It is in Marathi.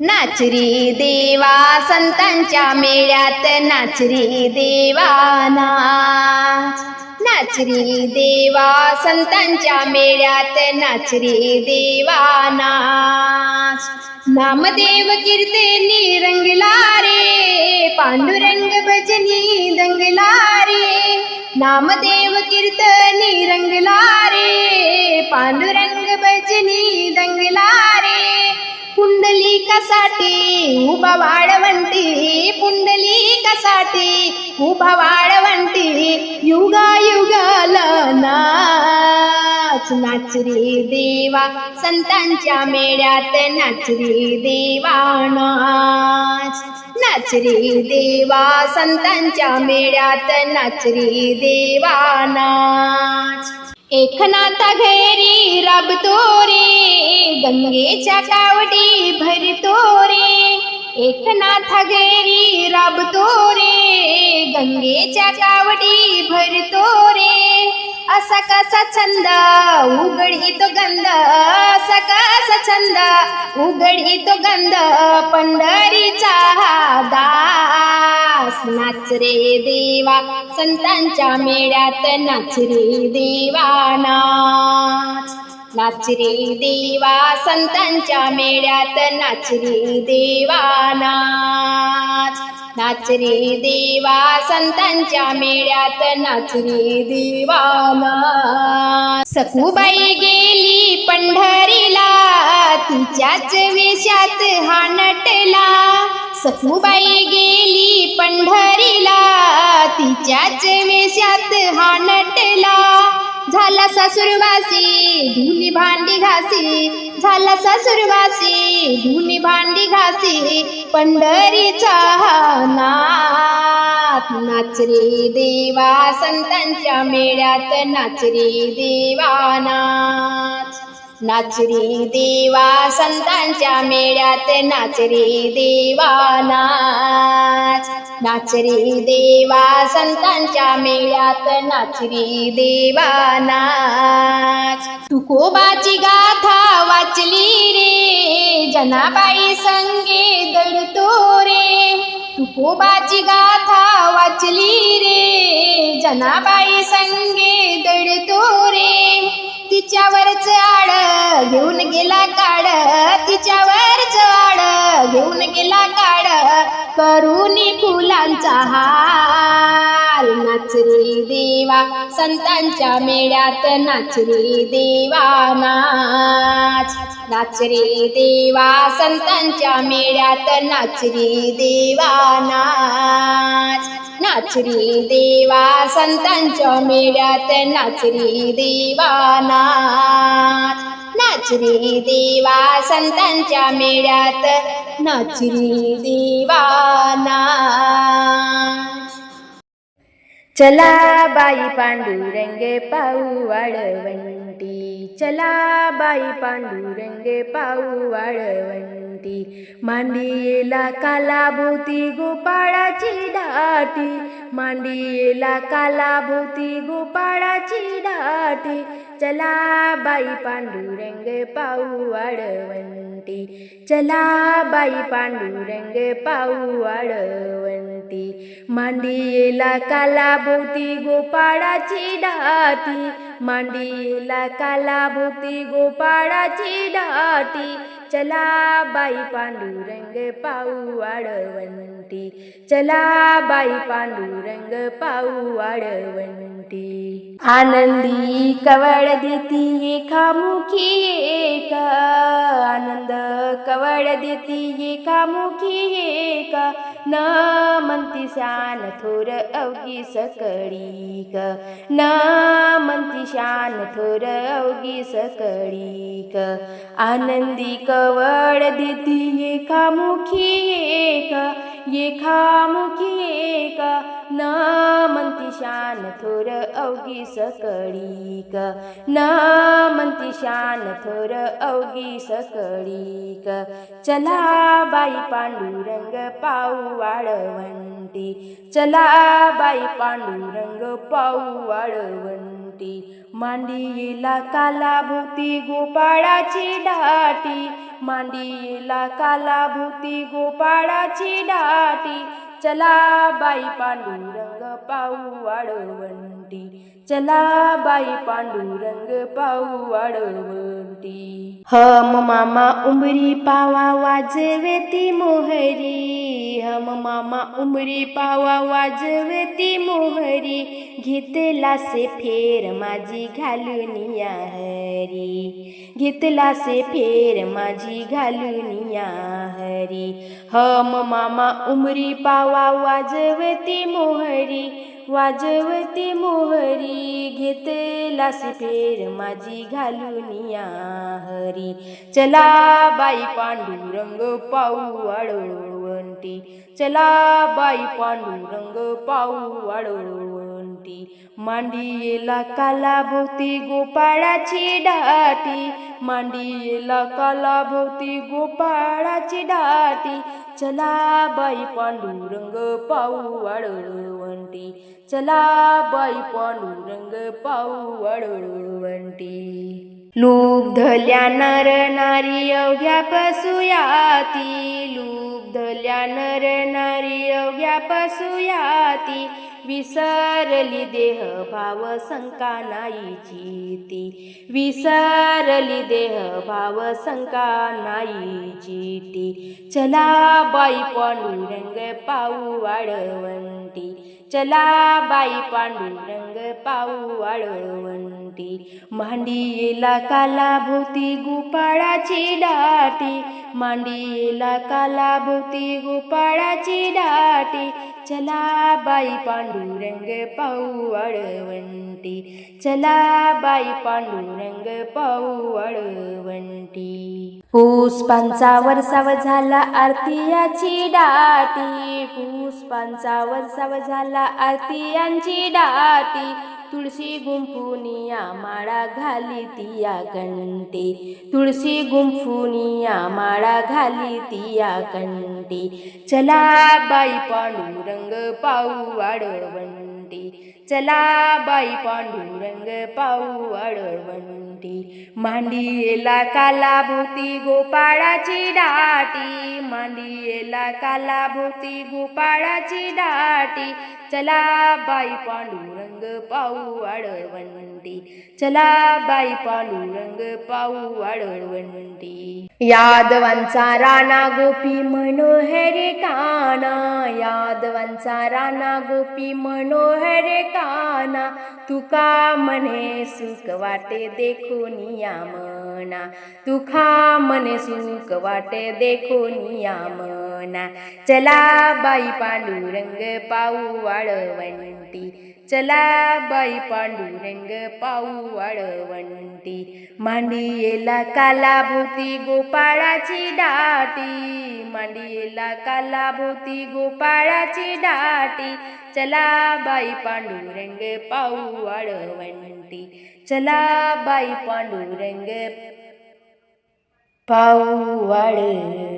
नाचरी देवा संतांच्या मेळ्यात नाचरी देवा नाच. नाचरी देवा संतांच्या मेळ्यात नाचरी देवा नाच. नामदेव कीर्तनी रंगला रे पांडुरंग भजनी दंगला रे. नामदेव कीर्तनी रंगला रे पांडुरंग भजनी दंगला रे कसाटी उभा वाढवंती कसाटे उभा वाढवंती युगा युगाला नाच नाच रे देवा संतांच्या मेळ्यात नाच रे देवा नाच. नाच रे देवा संतांच्या मेळ्यात नाच रे देवा नाच. एकनाथा घेरी राबतो रे गंगेच्या कावडी भरतो रे एकनाथा घेरी राबतो रे गंगेच्या कावडी भरतो सकासा छंद कसा छंद उघडितो गंध. असा कसा छंद उघडितो गंध. पंढरीचा हा दास नाच रे देवा संतांच्या मेळ्यात नाच रे देवा नाच. नाच रे देवा संतांच्या मेळ्यात नाच रे देवा नाच. नाच रे देवा संतांच्या मेळ्यात नाच रे देवा सखूबाई गेली पंढरीला तिच्याच वेशात हा नटला. सखूबाई गेली पंढरीला तिच्याच वेशात हा नटला. झाला ससुरवासी धुनी भांडी घासी. झाला ससुरवासी धुनी भांडी घासी. पंढरीचा नाथ नाच रे देवा संतांच्या मेळ्यात नाच रे नाचरी देवा संतांच्या मेळ्यात नाच रे देवा नाच. नाचरी देवा संतांच्या मेळ्यात नाचरी देवा नाच. तुकोबाची गाथा वाचली रे जनाबाई संगे दडतो रे. तुकोबाची गाथा वाचली रे जनाबाई संगे दडतो रे. तिच्यावरच घेऊन गेला काड तिच्यावर आड घेऊन गेला काड करुणी फुलांचा हार. नाचरी देवा संतांच्या मेळ्यात नाचरी देवा नाच. नाचरी देवा संतांच्या मेळ्यात नाचरी देवा नाच. नाचरी देवा संतांच्या मेळ्यात नाचरी देवा नाच. नाच रे देवा संतांच्या मेळ्यात नाच रे चला बाई पांडुरंगे पाऊ वाळवंटी. चला बाई पांडुरंगे पाऊ वाळवंटी. मांडियेला कालाभोवती गोपाळाची दाटी. मांडियेला कालाभोवती गोपाळाची दाटी. चला बाई पांडुरंग पाऊ वाळवंटी चला बाई पांडुरंग पाऊ वाढवंती मांडीला काला भोवती गोपाळाची ढाती मांडीला काला भोवती गोपाळाची डाटी चला बाई पांडुरंग पाऊ वाळवंटी चला बाई पांडुरंग पाऊ वाळवंटी आनंदी कवळ देती एकामुखी एक. आनंद कवळ देती एकामुखी एक. न म्हणती शान थोर अवगी सकळीक. न म्हणती शान थोर अवगी सकळीक. आनंदी कवळ देती एकामुखी एक एकामुखी एक. शान थोर अवगी सकळीक. न म्हणती शान थोर अवगी सकळीक. चला बाई पांडुरंग पाऊ वाळवंटी. चला बाई पांडुरंग पाऊ वाळवंटी. मांडियेला कालाभोवती गोपाळाची दाटी मांडीला काला भूती गोपाळाची दाटी चला बाई पांडुरंग पाऊ वाढवंटी चला बाई पांडुरंग पाऊ वाढवंटी हम मामा उमरी पावा वाजवे ती मोहरी. हम मामा उमरी पावा वाजवती मोहरी घेतला से फेर माझी घालून या हरी. घेतला से फेर माझी घालून या हरी. हम मामा उमरी पावा वाजवती मोहरी वाजवती मोहरी घेतला से फेर माझी घालून या हरी. चला बाई पांडुरंग पाऊ वाळवंटी चला बाई पांडुरंग पाऊ वाळवंटी. मांडीला काला भोवती गोपाळाची डाटी मांडीला काला भोवती गोपाळाची डाटी. चला बाई पांडुरंग पाऊ वाळवंटी चला बाई पांडुरंग पाऊ वाळवंटी. लुब्धल्या नर नारी अवघ्या पसुयाती लुब्धल्या नर नारी अवघ्या पसुयाती विसरली देह भाव शंका नाहीची ती विसरली देह भाव शंका नाहीची ती चला बाई पांडुरंग पाऊ वाळवंटी. चला बाई पांडुरंग पाऊ वाळवंटी. मांडीला काला भोवती गोपाळाची डाटी. मांडीला काला भोवती गोपाळाची डाटी. चला बाई पांडुरंग पाऊ चला बाई पांडुरंग पाऊ पुष्पांचा वर्षाव झाला आरतीयाची डाटी. पुष्पांचा वर्षाव झाला आरतीयांची डाटी. तुळशी गुंफुनिया माळा घाली तिया कंटे तुळशी गुंफुनिया माळा घाली तिया कंटे चला बाई पांडुरंग पाऊ वाळवंटी चला बाई पांडुरंग पाऊ वाळवंटी मांडीला काला भोवती गोपाळाची डाटी मांडीला काला भोवती गोपाळाची दाटी. चला बाई पांडुरंग पाऊ वाळवंटी चला बाई पांडुरंग पाऊ वाळवंटी यादवांचा राणा गोपी मनोहरे काना. यादवांचा राणा गोपी मनोहरे काना. तुका मने सुख वाटे देख या मना तुखा मने सुख वाटे देखो या मना चला बाई पांडुरंग पाऊ वाळवंटी चला बाई पांडुरंग पाऊ वाळवंटी मांडियेला काला भोवती गोपाळाची डाटी मांडियेला काला भोवती गोपाळाची डाटी चला बाई पांडुरंग पाऊ वाळवंटी चला बाई पांडुरंग पाऊ वाळवंटी